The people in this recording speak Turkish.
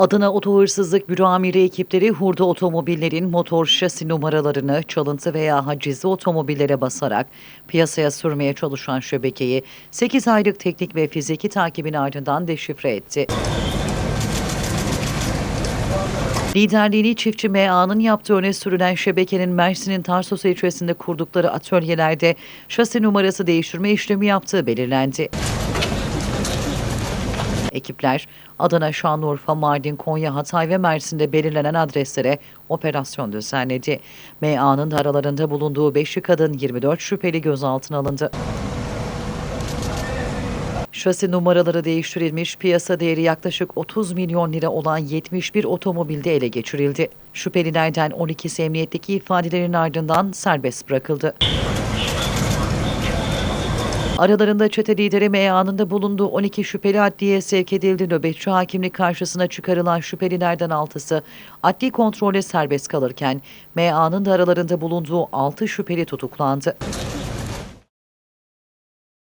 Adana Oto Hırsızlık Büro Amiri ekipleri hurda otomobillerin motor şasi numaralarını çalıntı veya hacizli otomobillere basarak piyasaya sürmeye çalışan şebekeyi 8 aylık teknik ve fiziki takibin ardından deşifre etti. Liderliğini çiftçi MA'nın yaptığı öne sürülen şebekenin Mersin'in Tarsus ilçesinde kurdukları atölyelerde şasi numarası değiştirme işlemi yaptığı belirlendi. Ekipler Adana, Şanlıurfa, Mardin, Konya, Hatay ve Mersin'de belirlenen adreslere operasyon düzenledi. MA'nın da aralarında bulunduğu 5'li kadın 24 şüpheli gözaltına alındı. Şasi numaraları değiştirilmiş, piyasa değeri yaklaşık 30 milyon lira olan 71 otomobilde ele geçirildi. Şüphelilerden 12'si emniyetteki ifadelerin ardından serbest bırakıldı. Aralarında çete lideri MA'nın da bulunduğu 12 şüpheli adliyeye sevk edildi. Nöbetçi hakimlik karşısına çıkarılan şüphelilerden 6'sı adli kontrole serbest kalırken MA'nın da aralarında bulunduğu 6 şüpheli tutuklandı.